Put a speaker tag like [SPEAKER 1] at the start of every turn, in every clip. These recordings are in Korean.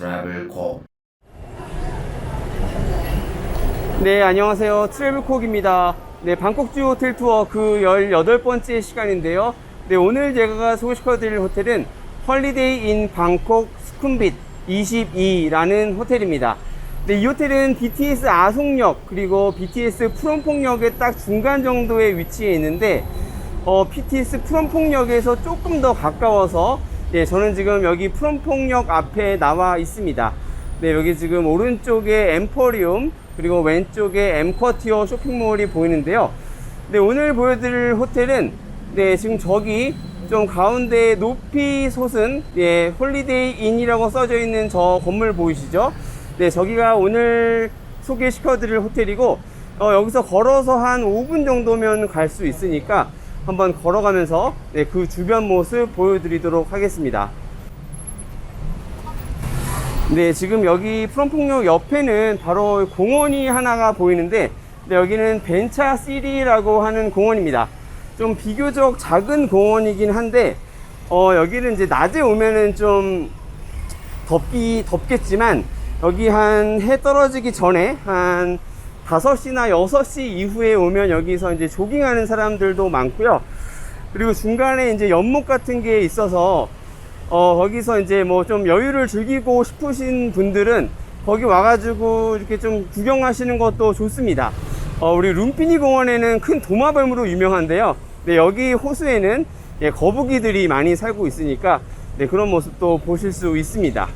[SPEAKER 1] 트래블콕
[SPEAKER 2] 네, 안녕하세요. 트래블콕입니다. 네, 방콕주 호텔 투어 그 18번째 시간인데요. 네, 오늘 제가 소개시켜 드릴 호텔은 헐리데이 인 방콕 스쿰빗 22라는 호텔입니다. 네, 이 호텔은 BTS 아송역 그리고 BTS 푸롬퐁역의 딱 중간 정도에 위치해 있는데 어, BTS 푸롬퐁역에서 조금 더 가까워서 네, 저는 지금 여기 푸롬퐁역 앞에 나와 있습니다. 네, 여기 지금 오른쪽에 엠포리움 그리고 왼쪽에 엠쿼티어 쇼핑몰이 보이는데요. 네, 오늘 보여드릴 호텔은 네, 지금 저기 좀 가운데 높이 솟은 예, 홀리데이 인이라고 써져 있는 저 건물 보이시죠? 네, 저기가 오늘 소개시켜드릴 호텔이고 어, 여기서 걸어서 한 5분 정도면 갈 수 있으니까 한번 걸어가면서 네, 그 주변 모습 보여드리도록 하겠습니다. 네, 지금 여기 프롬퐁역 옆에는 바로 공원이 하나가 보이는데, 네, 여기는 벤차 시리라고 하는 공원입니다. 좀 비교적 작은 공원이긴 한데, 어, 여기는 이제 낮에 오면은 좀 덥기, 덥겠지만, 여기 한 해 떨어지기 전에 한 5시나 6시 이후에 오면 여기서 이제 조깅하는 사람들도 많고요. 그리고 중간에 이제 연못 같은 게 있어서 어, 거기서 이제 뭐 좀 여유를 즐기고 싶으신 분들은 거기 와가지고 이렇게 좀 구경하시는 것도 좋습니다. 어, 우리 룸피니 공원에는 큰 도마뱀으로 유명한데요. 네, 여기 호수에는 예, 거북이들이 많이 살고 있으니까 네, 그런 모습도 보실 수 있습니다.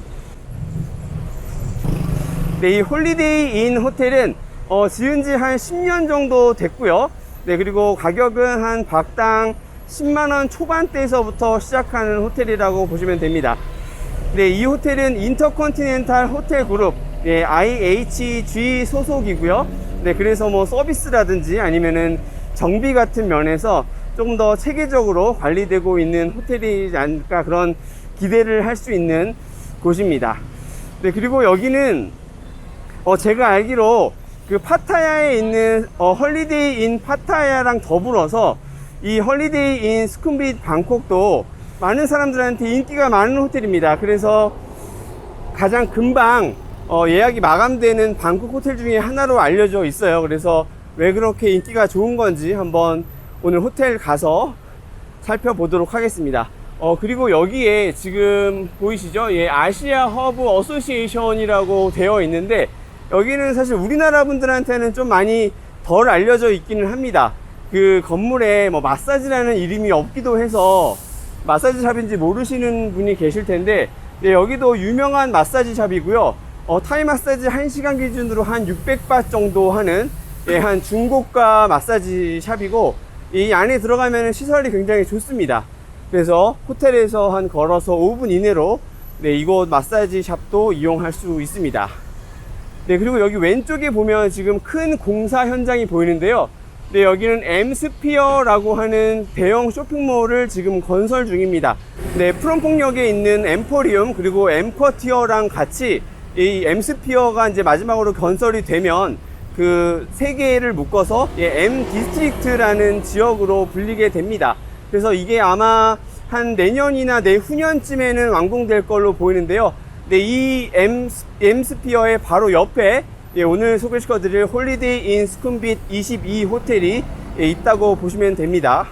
[SPEAKER 2] 네, 이 홀리데이 인 호텔은 어, 지은 지 한 10년 정도 됐고요. 네, 그리고 가격은 한 박당 10만원 초반대에서부터 시작하는 호텔이라고 보시면 됩니다. 네, 이 호텔은 인터컨티넨탈 호텔 그룹, 네, IHG 소속이고요. 네, 그래서 뭐 서비스라든지 아니면은 정비 같은 면에서 조금 더 체계적으로 관리되고 있는 호텔이지 않을까 그런 기대를 할 수 있는 곳입니다. 네, 그리고 여기는 어, 제가 알기로 그 파타야에 있는 어, 헐리데이 인 파타야랑 더불어서 이 헐리데이 인 스쿰빗 방콕도 많은 사람들한테 인기가 많은 호텔입니다. 그래서 가장 금방 어, 예약이 마감되는 방콕 호텔 중에 하나로 알려져 있어요. 그래서 왜 그렇게 인기가 좋은 건지 한번 오늘 호텔 가서 살펴보도록 하겠습니다. 어, 그리고 여기에 지금 보이시죠? 예, 아시아 허브 어소시에이션이라고 되어 있는데 여기는 사실 우리나라 분들한테는 좀 많이 덜 알려져 있기는 합니다. 그 건물에 뭐 마사지라는 이름이 없기도 해서 마사지 샵인지 모르시는 분이 계실 텐데 네, 여기도 유명한 마사지 샵이고요. 어, 타이 마사지 1시간 기준으로 한 600바 정도 하는 예, 한 중고가 마사지 샵이고 이 안에 들어가면 시설이 굉장히 좋습니다. 그래서 호텔에서 한 걸어서 5분 이내로 네, 이곳 마사지 샵도 이용할 수 있습니다. 네, 그리고 여기 왼쪽에 보면 지금 큰 공사 현장이 보이는데요. 네, 여기는 엠스피어라고 하는 대형 쇼핑몰을 지금 건설 중입니다. 네, 프롬퐁역에 있는 엠포리움 그리고 엠쿼티어랑 같이 이 엠스피어가 이제 마지막으로 건설이 되면 그 세 개를 묶어서 예, M 디스트릭트라는 지역으로 불리게 됩니다. 그래서 이게 아마 한 내년이나 내후년쯤에는 완공될 걸로 보이는데요. 네, 이 M, M스피어의 바로 옆에 예, 오늘 소개시켜 드릴 홀리데이 인 스쿰빗 22 호텔이 예, 있다고 보시면 됩니다.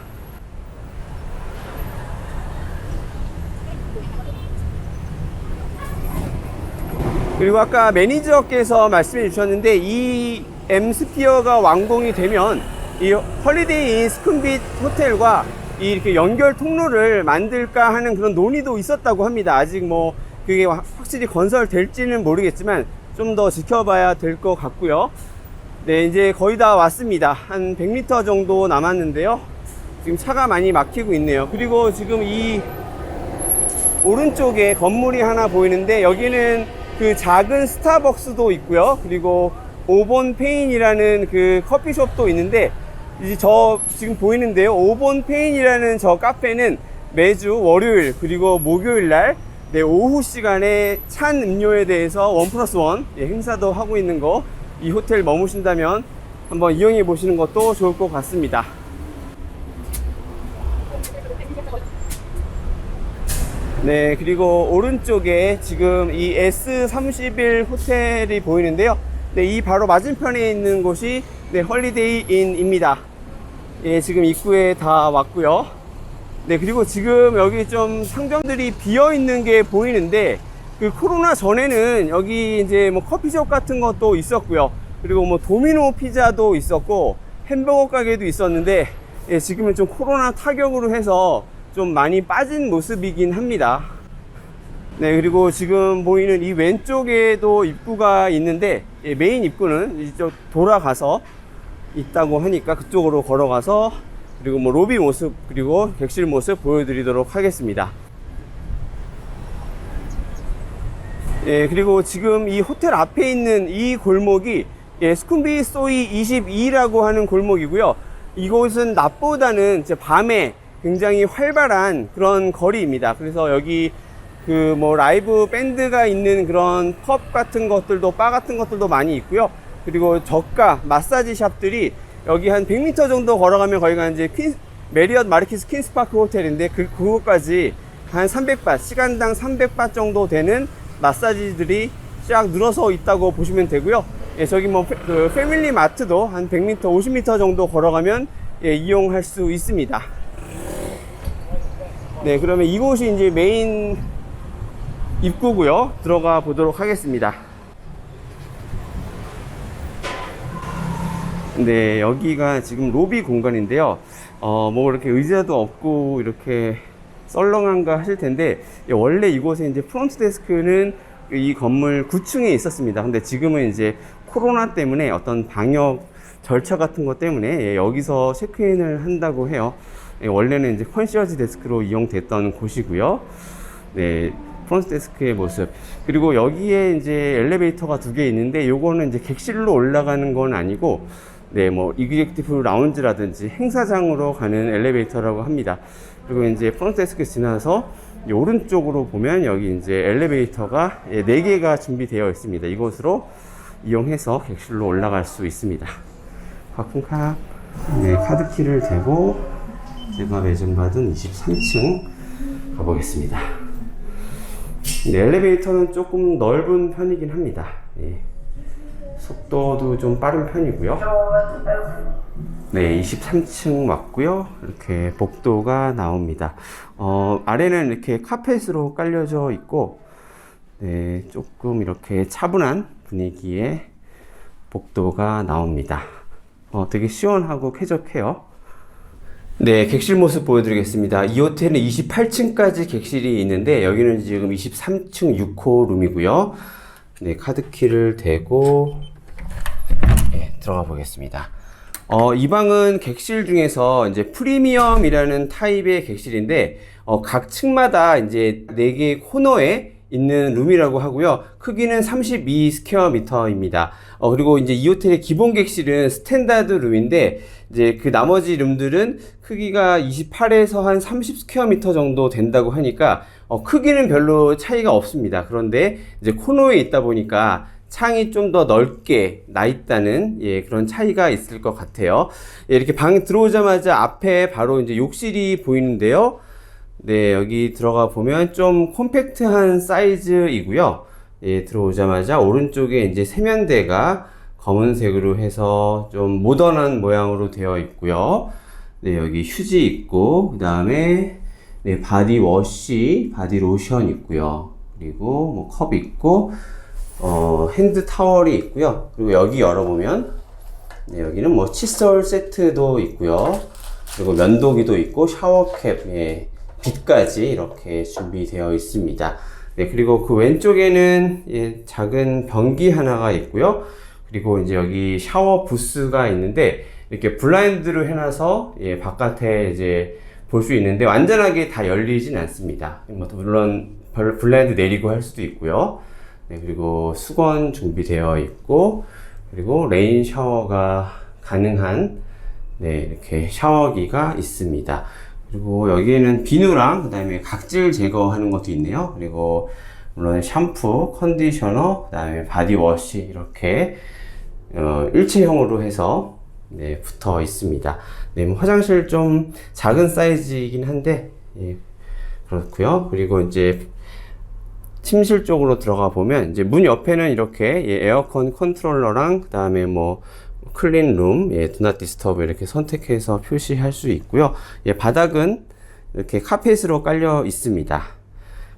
[SPEAKER 2] 그리고 아까 매니저께서 말씀해 주셨는데 이 M스피어가 완공이 되면 이 홀리데이 인 스쿰빗 호텔과 이 이렇게 연결 통로를 만들까 하는 그런 논의도 있었다고 합니다. 아직 뭐 그게 확- 확실히 건설될지는 모르겠지만 좀 더 지켜봐야 될 것 같고요. 네, 이제 거의 다 왔습니다. 한 100m 정도 남았는데요. 지금 차가 많이 막히고 있네요. 그리고 지금 이 오른쪽에 건물이 하나 보이는데 여기는 그 작은 스타벅스도 있고요. 그리고 오본 페인이라는 그 커피숍도 있는데 이제 저 지금 보이는데요. 오본 페인이라는 저 카페는 매주 월요일 그리고 목요일 날 네, 오후 시간에 찬 음료에 대해서 원 플러스 원 예, 행사도 하고 있는 거 이 호텔 머무신다면 한번 이용해 보시는 것도 좋을 것 같습니다. 네, 그리고 오른쪽에 지금 이 S31 호텔이 보이는데요. 네, 이 바로 맞은편에 있는 곳이 네, 헐리데이 인입니다. 예, 지금 입구에 다 왔고요. 네, 그리고 지금 여기 좀 상점들이 비어 있는 게 보이는데 그 코로나 전에는 여기 이제 뭐 커피숍 같은 것도 있었고요. 그리고 뭐 도미노 피자도 있었고 햄버거 가게도 있었는데 예, 지금은 좀 코로나 타격으로 해서 좀 많이 빠진 모습이긴 합니다. 네, 그리고 지금 보이는 이 왼쪽에도 입구가 있는데 예, 메인 입구는 이쪽 돌아가서 있다고 하니까 그쪽으로 걸어가서 그리고 뭐 로비 모습 그리고 객실 모습 보여드리도록 하겠습니다. 예, 그리고 지금 이 호텔 앞에 있는 이 골목이 예, 스쿰비 소이 22라고 하는 골목이고요. 이곳은 낮보다는 밤에 굉장히 활발한 그런 거리입니다. 그래서 여기 그 뭐 라이브 밴드가 있는 그런 펍 같은 것들도 바 같은 것들도 많이 있고요. 그리고 저가 마사지 샵들이 여기 한 100m 정도 걸어가면 거기가 이제 퀸 메리엇 마르키스 퀸스파크 호텔인데 그 그곳까지 한 300바 시간당 300바 정도 되는 마사지들이 쫙 늘어서 있다고 보시면 되고요. 예, 저기 뭐그 패밀리 마트도 한 100m, 50m 정도 걸어가면 예, 이용할 수 있습니다. 네, 그러면 이곳이 이제 메인 입구고요. 들어가 보도록 하겠습니다. 네, 여기가 지금 로비 공간인데요. 어, 뭐 이렇게 의자도 없고 이렇게 썰렁한가 하실 텐데 예, 원래 이곳에 이제 프론트 데스크는 이 건물 9층에 있었습니다. 근데 지금은 이제 코로나 때문에 어떤 방역 절차 같은 것 때문에 예, 여기서 체크인을 한다고 해요. 예, 원래는 이제 컨시어지 데스크로 이용됐던 곳이고요. 네, 프론트 데스크의 모습. 그리고 여기에 이제 엘리베이터가 두 개 있는데 요거는 이제 객실로 올라가는 건 아니고 네, 뭐 이그젝티브 라운지라든지 행사장으로 가는 엘리베이터라고 합니다. 그리고 이제 프론트 데스크 지나서 이 오른쪽으로 보면 여기 이제 엘리베이터가 예, 4개가 준비되어 있습니다. 이곳으로 이용해서 객실로 올라갈 수 있습니다. 바쿤카 네, 카드키를 대고 제가 매진받은 23층 가보겠습니다. 네, 엘리베이터는 조금 넓은 편이긴 합니다. 예. 속도도 좀 빠른 편이고요. 네, 23층 왔고요. 이렇게 복도가 나옵니다. 어, 아래는 이렇게 카펫으로 깔려져 있고, 네, 조금 이렇게 차분한 분위기의 복도가 나옵니다. 어, 되게 시원하고 쾌적해요. 네, 객실 모습 보여드리겠습니다. 이 호텔은 28층까지 객실이 있는데, 여기는 지금 23층 6호 룸이고요. 네, 카드키를 대고, 네, 들어가 보겠습니다. 어, 이 방은 객실 중에서 이제 프리미엄이라는 타입의 객실인데, 어, 각 층마다 이제 4개의 코너에 있는 룸이라고 하고요. 크기는 32 스퀘어 미터입니다. 어, 그리고 이제 이 호텔의 기본 객실은 스탠다드 룸인데, 이제 그 나머지 룸들은 크기가 28에서 한 30 스퀘어 미터 정도 된다고 하니까, 어, 크기는 별로 차이가 없습니다. 그런데 이제 코너에 있다 보니까 창이 좀 더 넓게 나 있다는 예, 그런 차이가 있을 것 같아요. 예, 이렇게 방 들어오자마자 앞에 바로 이제 욕실이 보이는데요. 네, 여기 들어가 보면 좀 콤팩트한 사이즈이고요. 예, 들어오자마자 오른쪽에 이제 세면대가 검은색으로 해서 좀 모던한 모양으로 되어 있고요. 네, 여기 휴지 있고, 그 다음에 네, 바디 워시, 바디 로션 있고요. 그리고 뭐 컵 있고, 어, 핸드 타월이 있고요. 그리고 여기 열어보면, 네, 여기는 뭐 칫솔 세트도 있고요. 그리고 면도기도 있고, 샤워캡, 예, 빛까지 이렇게 준비되어 있습니다. 네, 그리고 그 왼쪽에는 예, 작은 변기 하나가 있고요. 그리고 이제 여기 샤워 부스가 있는데, 이렇게 블라인드로 해놔서, 예, 바깥에 이제 볼 수 있는데, 완전하게 다 열리진 않습니다. 뭐, 물론, 벌- 블라인드 내리고 할 수도 있고요. 네, 그리고 수건 준비되어 있고, 그리고 레인 샤워가 가능한, 네, 이렇게 샤워기가 있습니다. 그리고 여기에는 비누랑, 그 다음에 각질 제거하는 것도 있네요. 그리고, 물론 샴푸, 컨디셔너, 그 다음에 바디워시, 이렇게, 어, 일체형으로 해서, 네, 붙어 있습니다. 네, 뭐 화장실 좀 작은 사이즈이긴 한데, 예, 그렇고요. 그리고 이제 침실 쪽으로 들어가 보면 이제 문 옆에는 이렇게 예, 에어컨 컨트롤러랑 그다음에 뭐 클린 룸, 예, 두낫 디스터브 이렇게 선택해서 표시할 수 있고요. 예, 바닥은 이렇게 카펫으로 깔려 있습니다.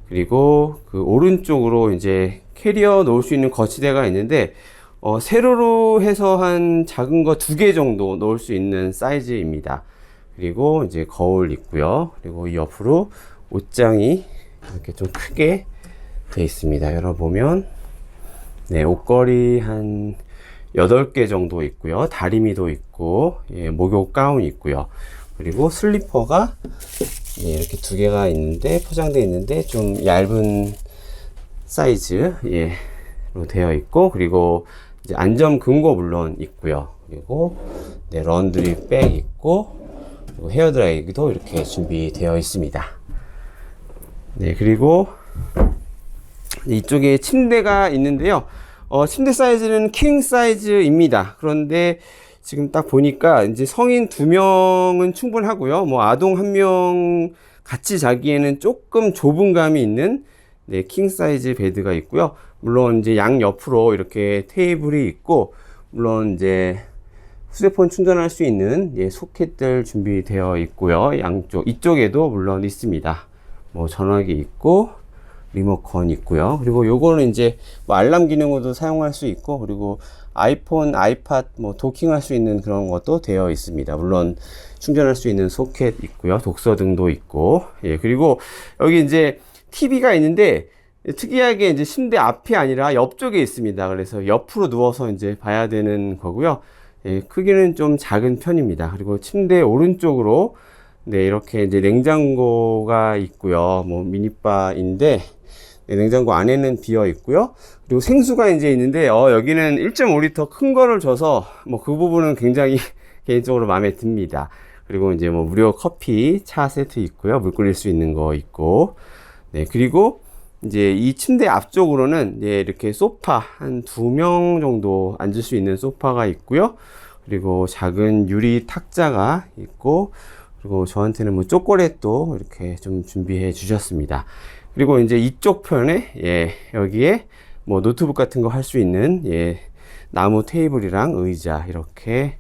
[SPEAKER 2] 그리고 그 오른쪽으로 이제 캐리어 놓을 수 있는 거치대가 있는데 어, 세로로 해서 한 작은 거 두 개 정도 놓을 수 있는 사이즈입니다. 그리고 이제 거울 있고요. 그리고 이 옆으로 옷장이 이렇게 좀 크게 돼 있습니다. 열어보면 네, 옷걸이 한 8개 정도 있고요. 다리미도 있고 예, 목욕 가운 있고요. 그리고 슬리퍼가 예, 이렇게 두 개가 있는데 포장되어 있는데 좀 얇은 사이즈 예, 로 되어 있고 그리고 이제 안전 금고 물론 있고요. 그리고 네, 런드리 백 있고 그리고 헤어 드라이기도 이렇게 준비되어 있습니다. 네, 그리고 이쪽에 침대가 있는데요. 어, 침대 사이즈는 킹 사이즈입니다. 그런데 지금 딱 보니까 이제 성인 두 명은 충분하고요. 뭐 아동 한 명 같이 자기에는 조금 좁은 감이 있는 네, 킹 사이즈 베드가 있고요. 물론 이제 양 옆으로 이렇게 테이블이 있고 물론 이제 휴대폰 충전할 수 있는 예, 소켓들 준비되어 있고요. 양쪽 이쪽에도 물론 있습니다. 뭐 전화기 있고 리모컨 있고요. 그리고 요거는 이제 뭐 알람 기능으로도 사용할 수 있고 그리고 아이폰, 아이팟 뭐 도킹할 수 있는 그런 것도 되어 있습니다. 물론 충전할 수 있는 소켓 있고요. 독서 등도 있고 예 그리고 여기 이제 TV가 있는데 특이하게 이제 침대 앞이 아니라 옆쪽에 있습니다. 그래서 옆으로 누워서 이제 봐야 되는 거고요. 예, 크기는 좀 작은 편입니다. 그리고 침대 오른쪽으로 네, 이렇게 이제 냉장고가 있고요. 뭐 미니바인데 네, 냉장고 안에는 비어 있고요. 그리고 생수가 이제 있는데 어, 여기는 1.5리터 큰 거를 줘서 뭐 그 부분은 굉장히 개인적으로 마음에 듭니다. 그리고 이제 뭐 무료 커피, 차 세트 있고요. 물 끓일 수 있는 거 있고. 네, 그리고 이제 이 침대 앞쪽으로는 예, 이렇게 소파 한 두 명 정도 앉을 수 있는 소파가 있고요. 그리고 작은 유리 탁자가 있고 그리고 저한테는 뭐 초콜릿도 이렇게 좀 준비해 주셨습니다. 그리고 이제 이쪽 편에 예, 여기에 뭐 노트북 같은 거 할 수 있는 예, 나무 테이블이랑 의자 이렇게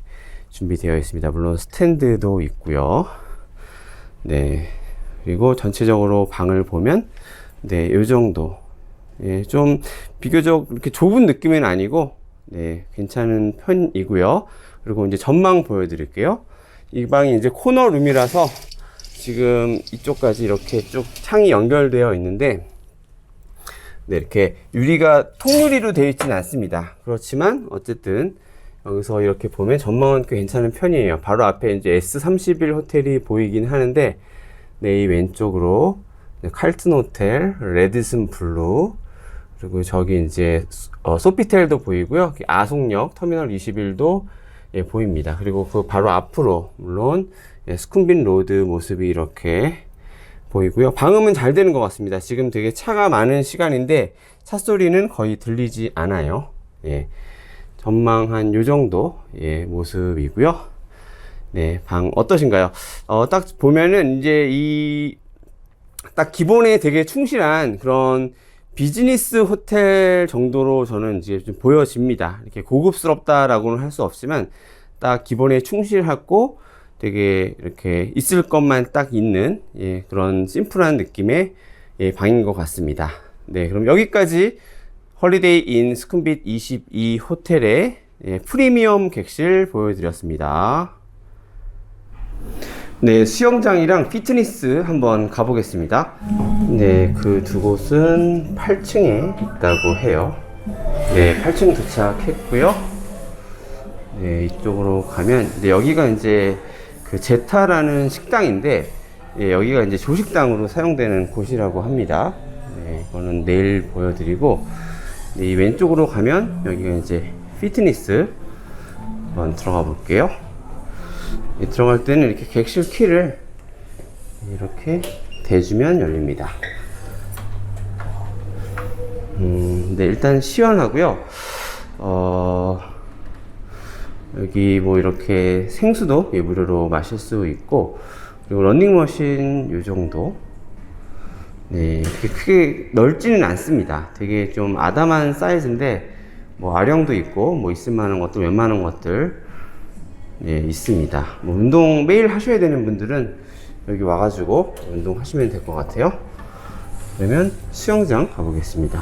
[SPEAKER 2] 준비되어 있습니다. 물론 스탠드도 있고요. 네. 그리고 전체적으로 방을 보면 네, 요 정도. 예, 좀 비교적 이렇게 좁은 느낌은 아니고 네, 괜찮은 편이고요. 그리고 이제 전망 보여 드릴게요. 이 방이 이제 코너 룸이라서 지금 이쪽까지 이렇게 쭉 창이 연결되어 있는데 네, 이렇게 유리가 통유리로 되어 있지는 않습니다. 그렇지만 어쨌든 여기서 이렇게 보면 전망은 꽤 괜찮은 편이에요. 바로 앞에 이제 S31 호텔이 보이긴 하는데 네, 이 왼쪽으로 네, 칼튼 호텔, 레드슨 블루, 그리고 저기 이제 어, 소피텔도 보이고요. 아송역 터미널 21도 예, 보입니다. 그리고 그 바로 앞으로 물론 예, 스쿰빈 로드 모습이 이렇게 보이고요. 방음은 잘 되는 것 같습니다. 지금 되게 차가 많은 시간인데 차 소리는 거의 들리지 않아요. 예, 전망 한 요 정도 예, 모습이고요. 네, 방 어떠신가요? 어, 딱 보면은 이제 이 딱 기본에 되게 충실한 그런 비즈니스 호텔 정도로 저는 이제 좀 보여집니다. 이렇게 고급스럽다라고는 할 수 없지만 딱 기본에 충실하고 되게 이렇게 있을 것만 딱 있는 예, 그런 심플한 느낌의 예, 방인 것 같습니다. 네, 그럼 여기까지 홀리데이 인 스쿰빗 22 호텔의 예, 프리미엄 객실 보여드렸습니다. 네, 수영장이랑 피트니스 한번 가보겠습니다. 네, 그 두 곳은 8층에 있다고 해요. 네, 8층 도착했고요. 네, 이쪽으로 가면, 네, 여기가 이제 그 제타라는 식당인데, 예, 여기가 이제 조식당으로 사용되는 곳이라고 합니다. 네, 이거는 내일 보여드리고, 네, 이 왼쪽으로 가면 여기가 이제 피트니스 한번 들어가 볼게요. 예, 들어갈 때는 이렇게 객실 키를 이렇게 대주면 열립니다. 음, 네, 일단 시원하고요. 어, 여기 뭐 이렇게 생수도 예, 무료로 마실 수 있고, 그리고 런닝머신 요 정도. 네, 크게 넓지는 않습니다. 되게 좀 아담한 사이즈인데, 뭐, 아령도 있고, 뭐, 있을 만한 것들, 웬만한 것들, 네, 있습니다. 뭐, 운동 매일 하셔야 되는 분들은 여기 와가지고 운동하시면 될 것 같아요. 그러면 수영장 가보겠습니다.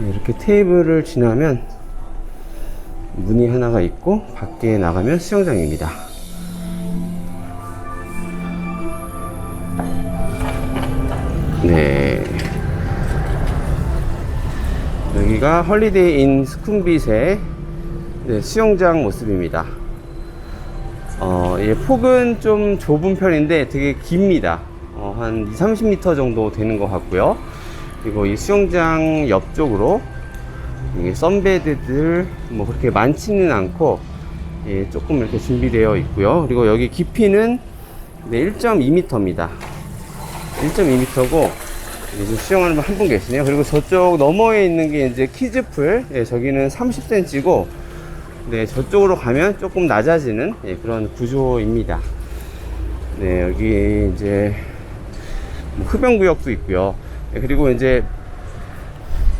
[SPEAKER 2] 네, 이렇게 테이블을 지나면 문이 하나가 있고, 밖에 나가면 수영장입니다. 네. 여기가 헐리데이 인 스쿰빗의 네, 수영장 모습입니다. 어, 예, 폭은 좀 좁은 편인데 되게 깁니다. 어, 한 2, 30m 정도 되는 것 같고요. 그리고 이 수영장 옆쪽으로 이게 선베드들 뭐 그렇게 많지는 않고 예, 조금 이렇게 준비되어 있고요. 그리고 여기 깊이는 네, 1.2m입니다. 1.2m고 지금 수영하는 분 한 분 계시네요. 그리고 저쪽 너머에 있는 게 이제 키즈풀, 예, 저기는 30cm고, 네, 저쪽으로 가면 조금 낮아지는 예, 그런 구조입니다. 네, 여기 이제 뭐 흡연구역도 있고요. 예, 그리고 이제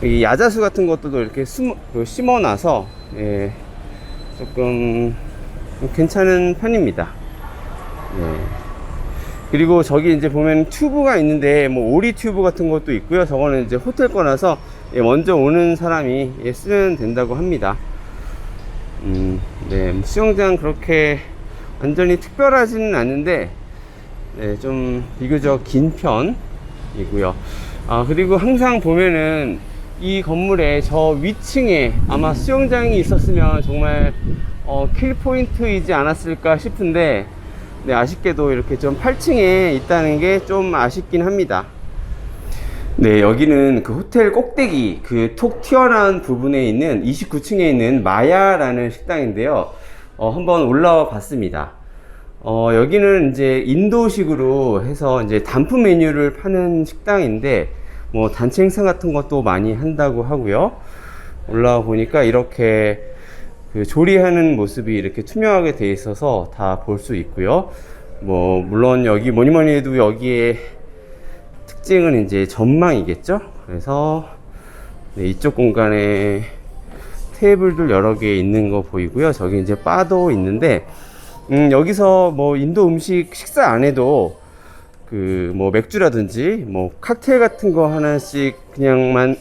[SPEAKER 2] 이 야자수 같은 것도 이렇게 숨, 그 심어 놔서 예, 조금 괜찮은 편입니다. 네. 그리고 저기 이제 보면 튜브가 있는데 뭐 오리 튜브 같은 것도 있고요. 저거는 이제 호텔 거라서 예, 먼저 오는 사람이 예, 쓰면 된다고 합니다. 음, 네, 뭐 수영장 그렇게 완전히 특별하지는 않는데 네, 좀 비교적 긴 편이고요. 아, 그리고 항상 보면은 이 건물의 저 위층에 아마 수영장이 있었으면 정말 어, 킬 포인트이지 않았을까 싶은데 네, 아쉽게도 이렇게 좀 8층에 있다는 게 좀 아쉽긴 합니다. 네, 여기는 그 호텔 꼭대기 그 톡 튀어나온 부분에 있는 29층에 있는 마야라는 식당인데요. 어, 한번 올라와 봤습니다. 어, 여기는 이제 인도식으로 해서 이제 단품 메뉴를 파는 식당인데 뭐 단체 행사 같은 것도 많이 한다고 하고요. 올라와 보니까 이렇게 그 조리하는 모습이 이렇게 투명하게 돼 있어서 다 볼 수 있고요. 뭐 물론 여기 뭐니 뭐니 해도 여기에 특징은 이제 전망이겠죠. 그래서 네, 이쪽 공간에 테이블들 여러 개 있는 거 보이고요. 저기 이제 바도 있는데 음, 여기서 뭐 인도 음식 식사 안 해도 그 뭐 맥주라든지 뭐 칵테일 같은 거 하나씩 그냥만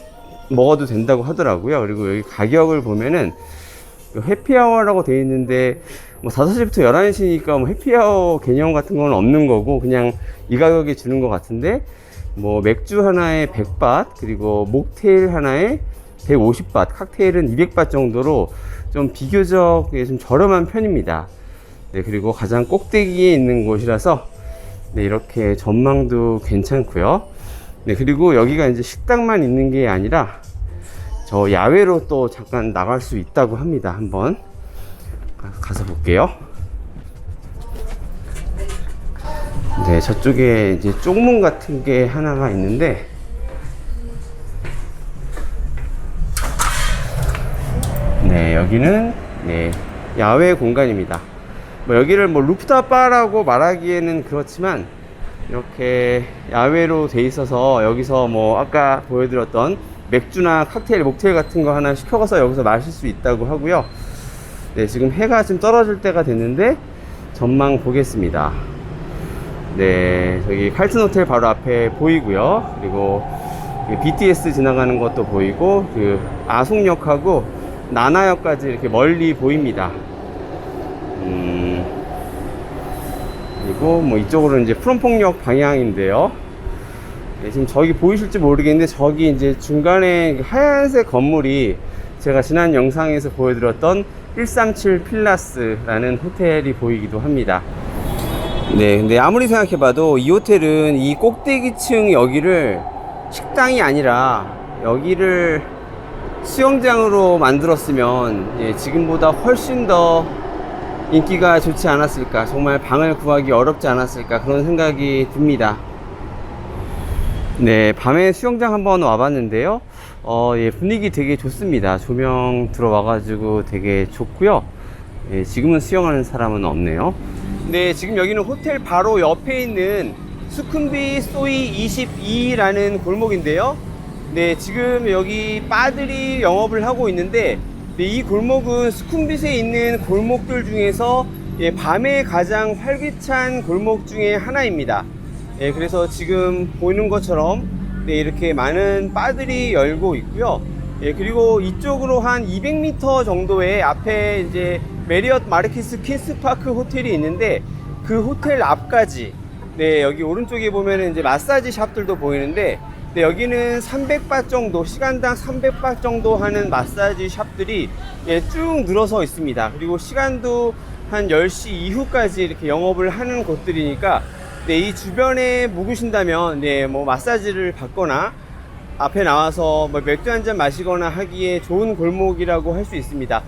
[SPEAKER 2] 먹어도 된다고 하더라고요. 그리고 여기 가격을 보면은 해피아워라고 되어 있는데 뭐 5시부터 11시니까 뭐 해피아워 개념 같은 건 없는 거고 그냥 이 가격에 주는 것 같은데 뭐 맥주 하나에 100밭 그리고 목테일 하나에 150밭 칵테일은 200밭 정도로 좀 비교적 예, 좀 저렴한 편입니다 네 그리고 가장 꼭대기에 있는 곳이라서 네 이렇게 전망도 괜찮고요 네 그리고 여기가 이제 식당만 있는 게 아니라 저 야외로 또 잠깐 나갈 수 있다고 합니다. 한번 가- 가서 볼게요. 네, 저쪽에 이제 쪽문 같은 게 하나가 있는데 네, 여기는 네, 야외 공간입니다. 뭐 여기를 뭐 루프탑 바라고 말하기에는 그렇지만 이렇게 야외로 돼 있어서 여기서 뭐 아까 보여드렸던 맥주나 칵테일, 목테일 같은 거 하나 시켜가서 여기서 마실 수 있다고 하고요. 네, 지금 해가 좀 떨어질 때가 됐는데 전망 보겠습니다. 네, 저기 칼튼 호텔 바로 앞에 보이고요. 그리고 그 BTS 지나가는 것도 보이고 그 아송역하고 나나역까지 이렇게 멀리 보입니다. 음, 그리고 뭐 이쪽으로 이제 프롬퐁역 방향인데요. 네, 지금 저기 보이실지 모르겠는데 저기 이제 중간에 하얀색 건물이 제가 지난 영상에서 보여드렸던 137 필라스라는 호텔이 보이기도 합니다. 네, 근데 아무리 생각해봐도 이 호텔은 이 꼭대기층 여기를 식당이 아니라 여기를 수영장으로 만들었으면 예, 지금보다 훨씬 더 인기가 좋지 않았을까 정말 방을 구하기 어렵지 않았을까 그런 생각이 듭니다. 네 밤에 수영장 한번 와봤는데요. 어, 예, 분위기 되게 좋습니다. 조명 들어와 가지고 되게 좋고요. 예, 지금은 수영하는 사람은 없네요. 네 지금 여기는 호텔 바로 옆에 있는 수쿰비 소이 22라는 골목인데요. 네, 지금 여기 바들이 영업을 하고 있는데 네, 이 골목은 수쿰빗에 있는 골목들 중에서 예, 밤에 가장 활기찬 골목 중에 하나입니다. 예, 그래서 지금 보이는 것처럼 네, 이렇게 많은 바들이 열고 있고요. 예, 그리고 이쪽으로 한 200m 정도의 앞에 이제 메리엇 마르키스 퀸스파크 호텔이 있는데 그 호텔 앞까지 네, 여기 오른쪽에 보면은 이제 마사지 샵들도 보이는데 네, 여기는 300바 정도, 시간당 300바 정도 하는 마사지 샵들이 예, 쭉 늘어서 있습니다. 그리고 시간도 한 10시 이후까지 이렇게 영업을 하는 곳들이니까 네, 이 주변에 묵으신다면 네, 뭐 마사지를 받거나 앞에 나와서 뭐 맥주 한 잔 마시거나 하기에 좋은 골목이라고 할 수 있습니다.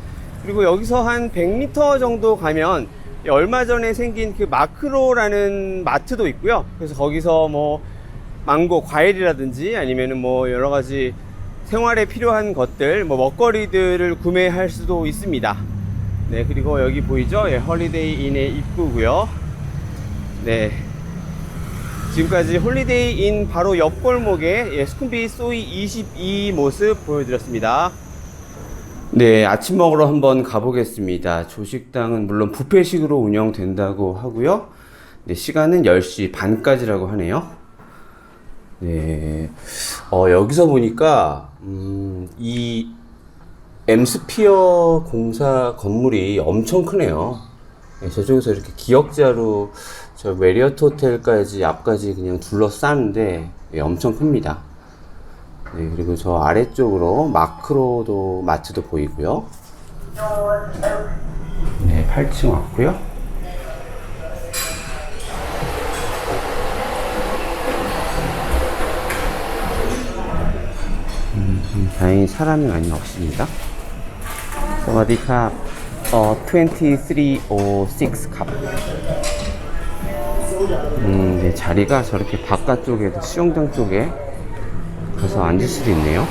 [SPEAKER 2] 그리고 여기서 한 100m 정도 가면 얼마 전에 생긴 그 마크로라는 마트도 있고요. 그래서 거기서 뭐 망고 과일이라든지 아니면은 뭐 여러 가지 생활에 필요한 것들, 뭐 먹거리들을 구매할 수도 있습니다. 네, 그리고 여기 보이죠? 예, 홀리데이 인의 입구고요. 네. 지금까지 홀리데이 인 바로 옆 골목에 예, 스쿤비 소이 22 모습 보여드렸습니다. 네, 아침 먹으러 한번 가보겠습니다. 조식당은 물론 뷔페식으로 운영된다고 하고요. 네, 시간은 10시 반까지라고 하네요. 네, 어, 여기서 보니까, 음, 이 엠스피어 공사 건물이 엄청 크네요. 네, 저쪽에서 이렇게 기역자로 저 메리어트 호텔까지 앞까지 그냥 둘러싸는데 예, 엄청 큽니다. 네, 그리고 저 아래쪽으로 마크로도 마트도 보이고요. 네, 8층 왔고요. 다행히 사람이 많이 없습니다. 사와디캅, 어, 2306 캅. 음, 네, 자리가 저렇게 바깥쪽에, 수영장 쪽에 가서 앉을 수도 있네요.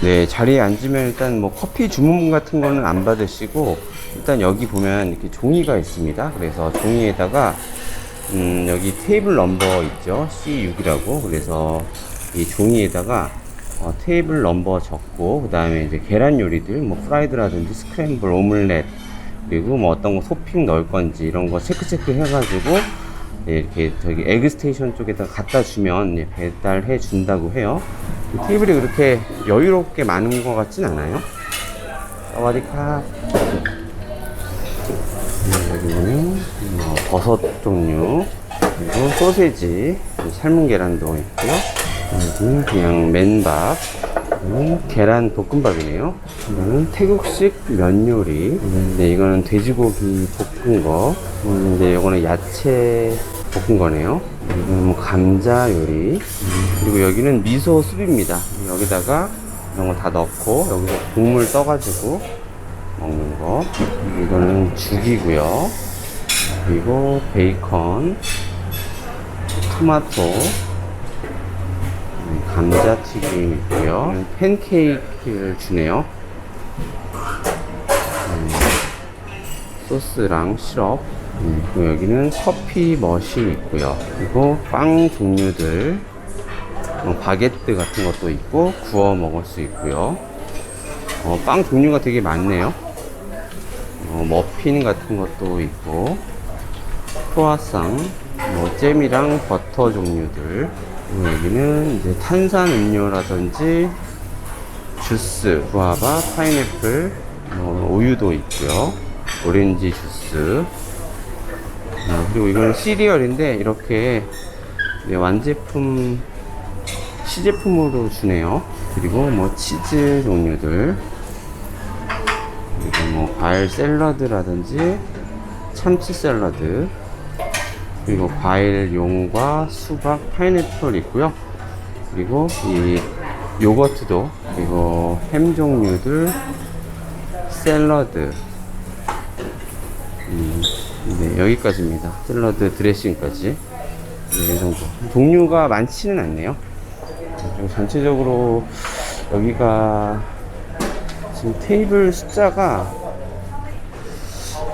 [SPEAKER 2] 네, 자리에 앉으면 일단 뭐 커피 주문 같은 거는 안 받으시고, 일단 여기 보면 이렇게 종이가 있습니다. 그래서 종이에다가, 음, 여기 테이블 넘버 있죠? C6이라고. 그래서 이 종이에다가 어, 테이블 넘버 적고, 그 다음에 이제 계란 요리들, 뭐 프라이드라든지 스크램블, 오믈렛, 그리고 뭐 어떤 거 토핑 넣을 건지 이런 거 체크 체크 해가지고 네, 이렇게 저기 에그 스테이션 쪽에다 갖다 주면 예, 배달해 준다고 해요. 이 테이블이 그렇게 여유롭게 많은 것 같진 않아요. 사와디카. 네, 여기는 뭐 버섯 종류 그리고 소세지 삶은 계란도 있고요. 여기는 그냥 맨밥 음, 계란 볶음밥이네요. 이거는 태국식 면 요리. 네, 이거는 돼지고기 볶은 거. 음, 네, 이거는 야채 볶은 거네요. 이거는 뭐 감자 요리. 음, 그리고 여기는 미소 숲입니다. 여기다가 이런 거 다 넣고 여기서 국물 떠가지고 먹는 거. 이거는 죽이고요. 그리고 베이컨, 토마토, 음, 감자튀김 있고요. 팬케이크를 주네요. 음, 소스랑 시럽. 음, 그리고 여기는 커피 머신 있고요. 그리고 빵 종류들, 어, 바게트 같은 것도 있고 구워 먹을 수 있고요. 어, 빵 종류가 되게 많네요. 어, 머핀 같은 것도 있고 크로아상, 뭐 잼이랑 버터 종류들. 그리고 여기는 이제 탄산 음료라든지 주스, 구아바, 파인애플, 뭐 우유도 있고요. 오렌지 주스. 아, 그리고 이건 시리얼인데 이렇게 네, 완제품 시제품으로 주네요. 그리고 뭐 치즈 종류들. 그리고 뭐 과일 샐러드라든지 참치 샐러드. 그리고 과일 용과 수박, 파인애플 있고요. 그리고 이 요거트도 그리고 햄 종류들, 샐러드. 음, 네, 여기까지입니다. 샐러드 드레싱까지. 네, 이 정도. 종류가 많지는 않네요. 그리고 전체적으로 여기가 지금 테이블 숫자가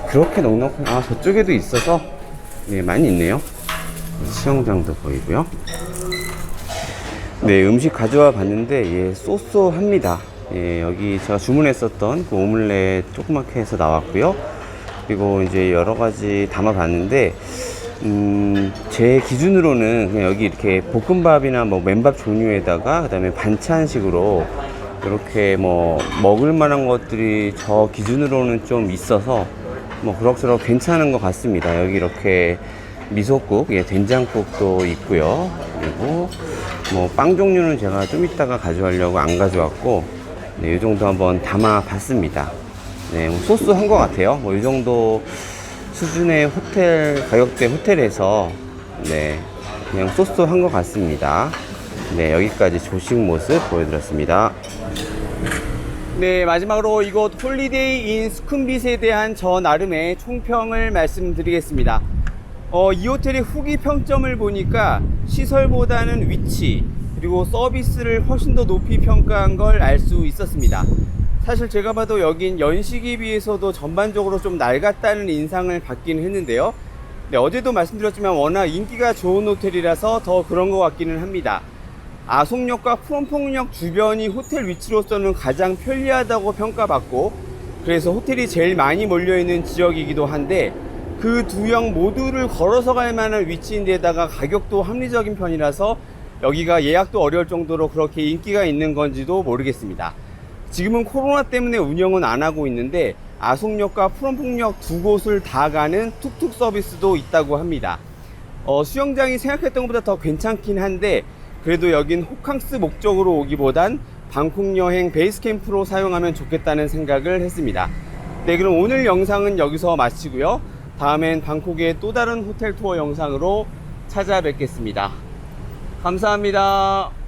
[SPEAKER 2] 그렇게 넉넉한, 아, 저쪽에도 있어서 네, 많이 있네요. 수영장도 보이고요. 네, 음식 가져와 봤는데, 예, 쏘쏘합니다. 예, 여기 제가 주문했었던 그 오믈렛 조그맣게 해서 나왔고요. 그리고 이제 여러 가지 담아 봤는데, 음, 제 기준으로는 그냥 여기 이렇게 볶음밥이나 뭐 맨밥 종류에다가 그다음에 반찬식으로 이렇게 뭐 먹을 만한 것들이 저 기준으로는 좀 있어서 뭐 그럭저럭 괜찮은 것 같습니다. 여기 이렇게 미소국, 예, 된장국도 있고요. 그리고 뭐 빵 종류는 제가 좀 이따가 가져가려고 안 가져왔고, 네, 이 정도 한번 담아 봤습니다. 네, 뭐 소스 한 것 같아요. 뭐 이 정도 수준의 호텔 가격대 호텔에서 네 그냥 소스 한 것 같습니다. 네 여기까지 조식 모습 보여드렸습니다. 네 마지막으로 이곳 홀리데이 인 스쿰빗에 대한 저 나름의 총평을 말씀드리겠습니다. 어, 이 호텔의 후기 평점을 보니까 시설보다는 위치 그리고 서비스를 훨씬 더 높이 평가한 걸 알 수 있었습니다. 사실 제가 봐도 여긴 연식에 비해서도 전반적으로 좀 낡았다는 인상을 받기는 했는데요. 네, 어제도 말씀드렸지만 워낙 인기가 좋은 호텔이라서 더 그런 것 같기는 합니다. 아송역과 푸른퐁역 주변이 호텔 위치로서는 가장 편리하다고 평가받고 그래서 호텔이 제일 많이 몰려있는 지역이기도 한데 그 두 역 모두를 걸어서 갈 만한 위치인데다가 가격도 합리적인 편이라서 여기가 예약도 어려울 정도로 그렇게 인기가 있는 건지도 모르겠습니다. 지금은 코로나 때문에 운영은 안 하고 있는데 아송역과 푸른퐁역 두 곳을 다 가는 툭툭 서비스도 있다고 합니다. 어, 수영장이 생각했던 것보다 더 괜찮긴 한데 그래도 여긴 호캉스 목적으로 오기보단 방콕 여행 베이스 캠프로 사용하면 좋겠다는 생각을 했습니다. 네, 그럼 오늘 영상은 여기서 마치고요. 다음엔 방콕의 또 다른 호텔 투어 영상으로 찾아뵙겠습니다. 감사합니다.